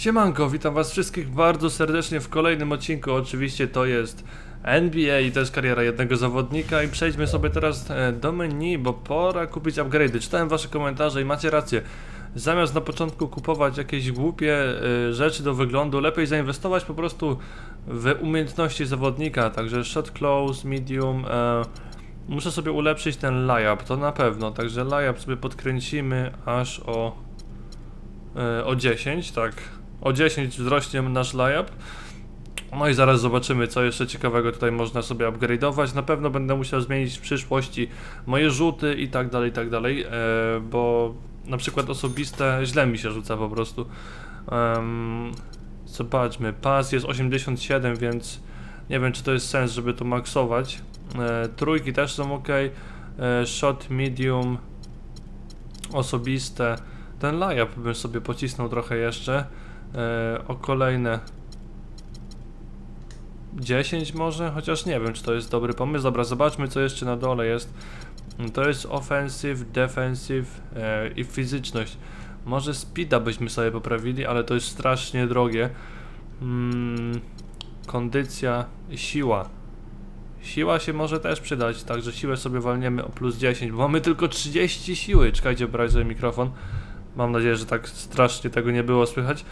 Siemanko, witam was wszystkich bardzo serdecznie w kolejnym odcinku. Oczywiście to jest NBA i to jest kariera jednego zawodnika i przejdźmy sobie teraz e, do menu, bo pora kupić upgrade'y. Czytałem wasze komentarze i macie rację. Zamiast na początku kupować jakieś głupie e, rzeczy do wyglądu, lepiej zainwestować po prostu w umiejętności zawodnika. Także shot close, medium. E, muszę sobie ulepszyć ten layup, to na pewno. Także layup sobie podkręcimy aż o o 10, tak. O 10 wzrośnie nasz layup. No i zaraz zobaczymy, co jeszcze ciekawego tutaj można sobie upgrade'ować. Na pewno będę musiał zmienić w przyszłości moje rzuty i tak dalej, i tak dalej, e, bo na przykład osobiste źle mi się rzuca po prostu. Em, zobaczmy, pas jest 87, więc nie wiem, czy to jest sens, żeby to maksować. E, trójki też są ok. E, shot, medium, osobiste. Ten layup bym sobie pocisnął trochę jeszcze. E, o kolejne 10 może, chociaż nie wiem, czy to jest dobry pomysł. Dobra, zobaczmy, co jeszcze na dole jest. To jest offensive, defensive e, i fizyczność. Może speeda byśmy sobie poprawili, ale to jest strasznie drogie. Mm, kondycja siła. Siła się może też przydać, także siłę sobie walniemy o plus 10, bo mamy tylko 30 siły. Czekajcie, brać sobie mikrofon. Mam nadzieję, że tak strasznie tego nie było słychać.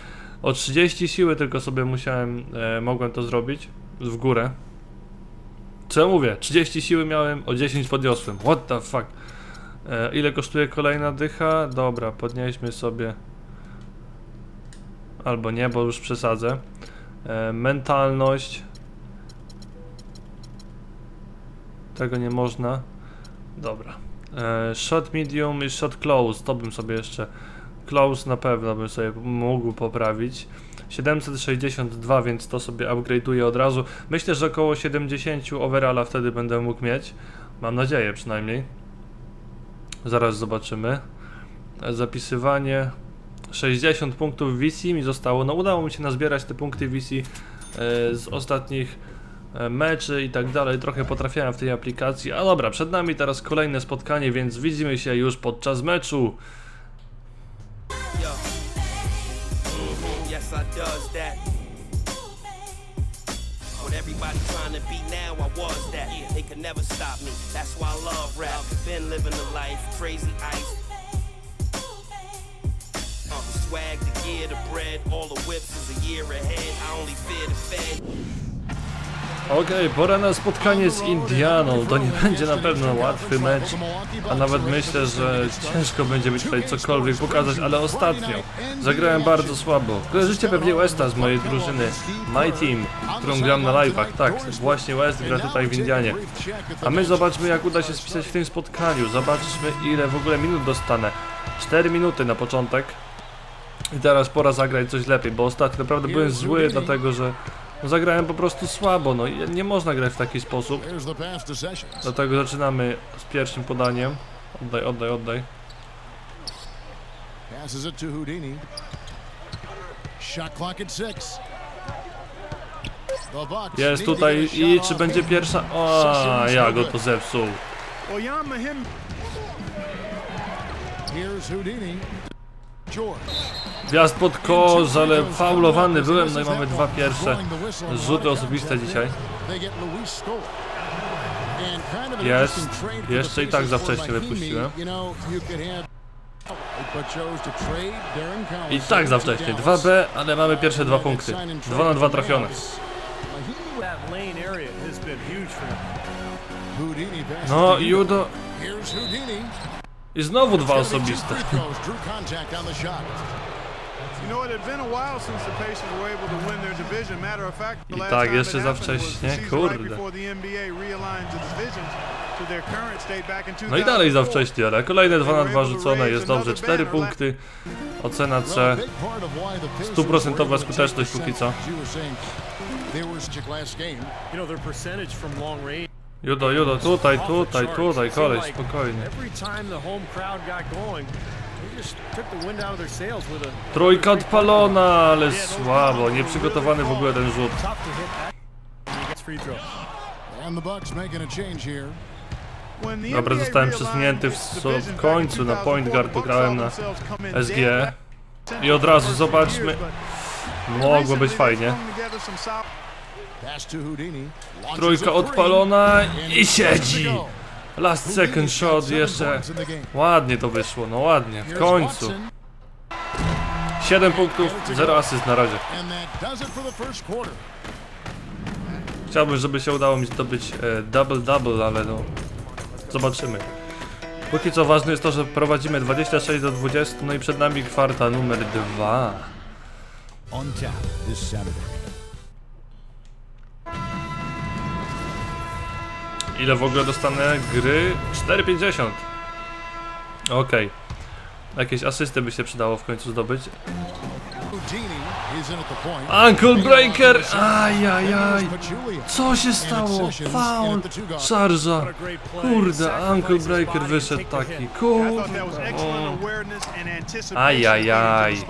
O 30 siły tylko sobie musiałem, e, mogłem to zrobić w górę. Co ja mówię? 30 siły miałem, o 10 podniosłem. What the fuck? E, ile kosztuje kolejna dycha? Dobra, podnieśmy sobie. Albo nie, bo już przesadzę. E, mentalność. Tego nie można. Dobra. E, shot medium i shot close. To bym sobie jeszcze. Close na pewno bym sobie mógł poprawić. 762, więc to sobie upgrade'uję od razu. Myślę, że około 70 overalla wtedy będę mógł mieć. Mam nadzieję przynajmniej. Zaraz zobaczymy. Zapisywanie. 60 punktów VC mi zostało. No udało mi się nazbierać te punkty VC e, z ostatnich e, meczy i tak dalej. Trochę potrafiałem w tej aplikacji. A dobra, przed nami teraz kolejne spotkanie, więc widzimy się już podczas meczu. Could never stop me. That's why I love rap. Been living the life, crazy ice. Uh, swag, the gear, the bread, all the whips is a year ahead. I only fear the fed. Okej, pora na spotkanie z Indianą. To nie będzie na pewno łatwy mecz, a nawet myślę, że ciężko będzie mi tutaj cokolwiek pokazać, ale ostatnio zagrałem bardzo słabo. Kojarzycie pewnie Westa z mojej drużyny My Team, którą gram na live'ach. Tak, właśnie West gra tutaj w Indianie. A my zobaczmy jak uda się spisać w tym spotkaniu. Zobaczmy ile w ogóle minut dostanę. 4 minuty na początek. I teraz pora zagrać coś lepiej, bo ostatnio naprawdę byłem zły, dlatego że zagrałem po prostu słabo. No nie można grać w taki sposób. Dlatego zaczynamy z pierwszym podaniem. Oddaj, oddaj, oddaj. Passes it to Houdini. Shot clock at six. The Bucks Jest tutaj i czy będzie pierwsza? O, ja go to zepsuł. Here's Houdini. Wjazd pod kosz, ale faulowany byłem, no i mamy dwa pierwsze rzuty osobiste dzisiaj. Jest. Jeszcze i tak za wcześnie wypuściłem. I tak za wcześnie. Dallas. 2B, ale mamy pierwsze dwa punkty. 2 na 2 trafione. No, Judo. I znowu dwa osobiste. I tak, jeszcze za wcześnie, kurde. No i dalej za 2004. wcześnie, ale kolejne 2 na 2 rzucone, jest dobrze. 4 punkty. Ocena C. Stuprocentowa skuteczność póki co. Judo, Judo, tutaj, tutaj, tutaj, koleś, spokojnie. Trójka odpalona, ale słabo, nieprzygotowany w ogóle ten rzut. Dobra, zostałem przesunięty w, w końcu na point guard, 2004, pograłem na SG. I od razu zobaczmy. Mogło być fajnie. Trójka odpalona i siedzi. Last second shot jeszcze. Ładnie to wyszło, no ładnie, w końcu. Watson, 7 punktów, 0 asyst na razie. Chciałbym, żeby się udało mi zdobyć double-double, ale no... Zobaczymy. Póki co ważne jest to, że prowadzimy 26 do 20, no i przed nami kwarta numer 2. On tap this Saturday. Ile w ogóle dostanę gry? 4,50. Okej. Jakieś asysty by się przydało w końcu zdobyć. Ankle breaker! Ajajaj! Co się stało? Foul! Szarża! Kurde, ankle breaker wyszedł taki. Kurde. anticipation. Ajajaj.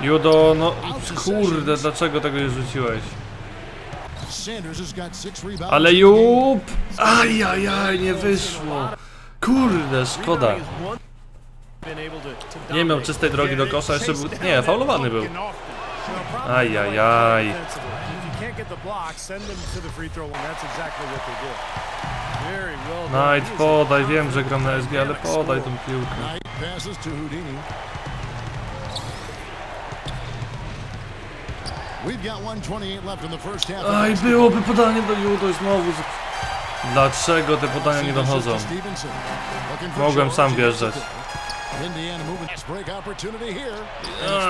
Judo, no kurde, dlaczego tego nie rzuciłeś? Sanders has got six rebounds. Ale jup! Ajajaj, nie wyszło. Kurde, szkoda. Nie miał czystej drogi do kosza, jeszcze był... Nie, faulowany był. Ajajaj. Knight, podaj, wiem, że gram na SG, ale podaj tą piłkę. Aj, byłoby podanie do Judo znowu... Dlaczego te podania nie dochodzą? Mogłem sam wjeżdżać.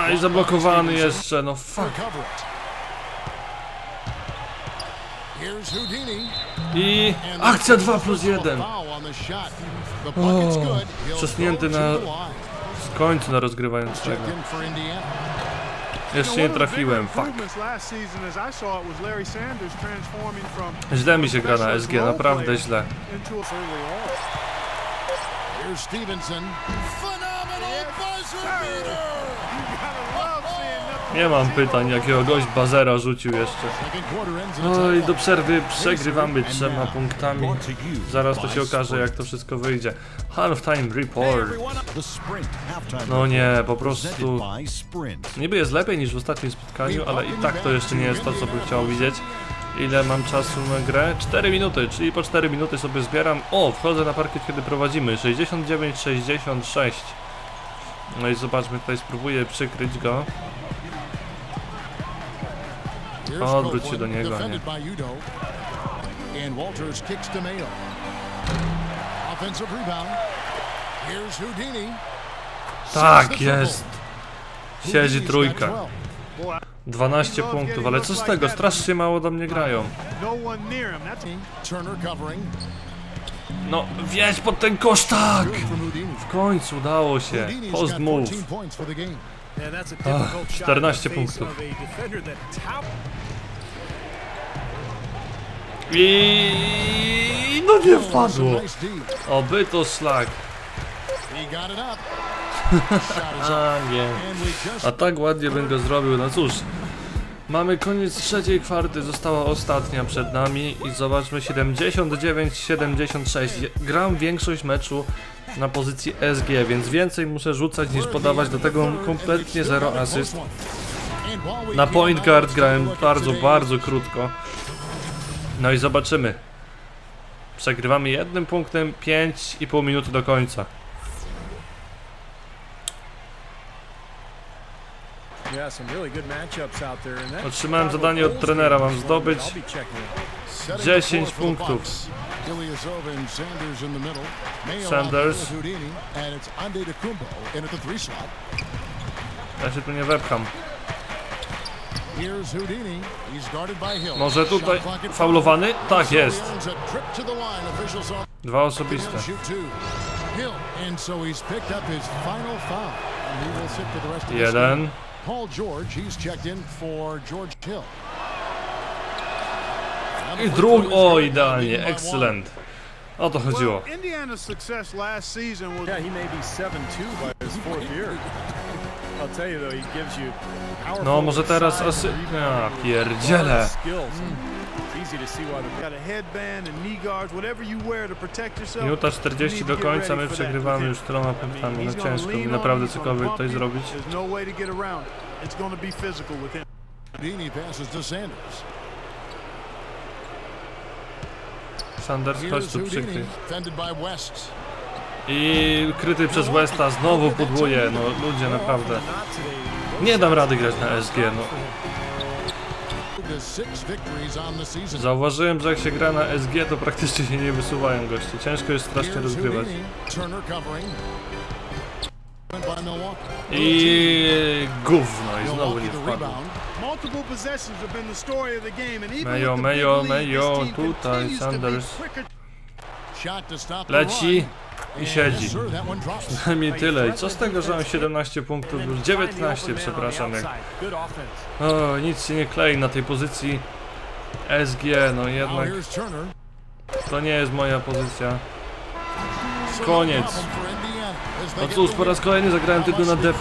Aj, zablokowany jeszcze, no fuck. I akcja there's 2 plus a 1. foul on the shot. The bucket's good. He'll Przesunięty na-. W końcu na rozgrywającego. Checked in for Indiana. Jeszcze nie trafiłem, fuck. Improvements last season, as I saw it, was Larry Sanders transforming from Źle mi się gra na SG, naprawdę źle. Stevenson. Phenomenal buzzer beater. Nie mam pytań, jakiego gość bazera rzucił jeszcze. Oj, tie. do przerwy przegrywamy trzema punktami. Zaraz to się okaże, jak to wszystko wyjdzie. Halftime report. No nie, po prostu... Niby jest lepiej niż w ostatnim spotkaniu, ale i tak to jeszcze nie jest to, co bym chciał widzieć. Ile mam czasu na grę? 4 minuty, czyli po 4 minuty sobie zbieram. O, wchodzę na parkiet, kiedy prowadzimy. 69-66. No i zobaczmy, tutaj spróbuję przykryć go. Odwróć się do niego, defended by Udo. And Walters kicks to Mayo. Offensive rebound. Here's Houdini. Tak jest. Siedzi trójka. 12. 12 punktów, ale co z tego? Strasznie mało do mnie grają. No. No, wjedź pod ten kosz, tak! W końcu udało się. Post move. 14 points for the game. And that's a difficult shot 14 in the face punktów. I no nie wpadło. Nice D. Oby to szlak. A nie. A tak ładnie bym go zrobił, no cóż. Mamy koniec trzeciej kwarty, została ostatnia przed nami i zobaczmy 79-76. Gram większość meczu na pozycji SG, więc więcej muszę rzucać niż podawać, do tego kompletnie zero asyst. Na point guard grałem bardzo, bardzo krótko. No i zobaczymy. Przegrywamy jednym punktem, 5,5 minuty do końca. Otrzymałem zadanie od trenera, mam zdobyć that I'll be checking out. 10 punktów. Sanders. Ja się tu nie wepcham. Może tutaj faulowany? Tak, jest. Dwa osobiste. Jeden. Paul George, he's checked in for George Hill. I free drug... throw is O, idealnie. Excellent. O to chodziło. Indiana's success last season was Yeah, he may be 7-2 by his fourth year. I'll tell you though, he gives you powerful No, może teraz asy... rebound, A, and pierdziele. skills. Easy to see why the Got a headband and knee guards, whatever you wear to protect yourself. Minuta you 40 need do końca, my przegrywamy już mean, punktami. No ciężko mi naprawdę cokolwiek you. zrobić. There's no way to get around it. It's going to be physical with him. Dini passes to Sanders. Sanders, chodź tu przykryj. defended by West. I kryty przez Westa znowu podwóje, no ludzie naprawdę. Nie dam rady grać na SG, no. Zauważyłem, że jak się gra na SG, to praktycznie się nie wysuwają goście. Ciężko jest strasznie rozgrywać. I gówno, i znowu nie wpadł. Mejo, Mejo, Mejo, tutaj Sanders. Leci. I siedzi. Przynajmniej tyle. I co z tego, że mam 17 punktów, już 19, przepraszam. Jak... O, nic się nie klei na tej pozycji SG, no jednak to nie jest moja pozycja. Koniec. no No cóż, po raz kolejny zagrałem tylko na D+,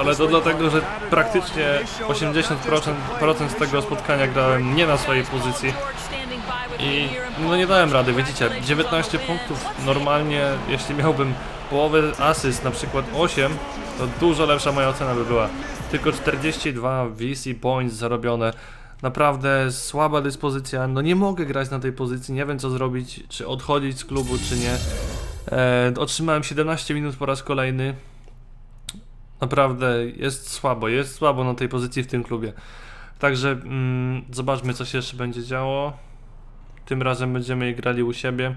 ale to dlatego, że praktycznie 80% procent z tego spotkania grałem nie na swojej pozycji. I no nie dałem rady, widzicie, 19 punktów normalnie, jeśli miałbym połowę asyst, na przykład 8, to dużo lepsza moja ocena by była. Tylko 42 VC points zarobione. Naprawdę słaba dyspozycja, no nie mogę grać na tej pozycji, nie wiem co zrobić, czy odchodzić z klubu, czy nie. E, otrzymałem 17 minut po raz kolejny. Naprawdę jest słabo, jest słabo na tej pozycji w tym klubie. Także mm, zobaczmy, co się jeszcze będzie działo. Tym razem będziemy je grali u siebie.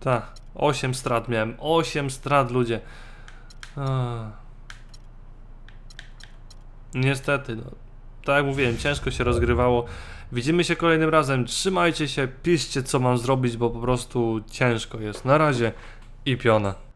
Tak, 8 strat miałem. 8 strat, ludzie. Niestety, no. Tak jak mówiłem, ciężko się rozgrywało. Widzimy się kolejnym razem. Trzymajcie się, piszcie co mam zrobić, bo po prostu ciężko jest. Na razie i piona.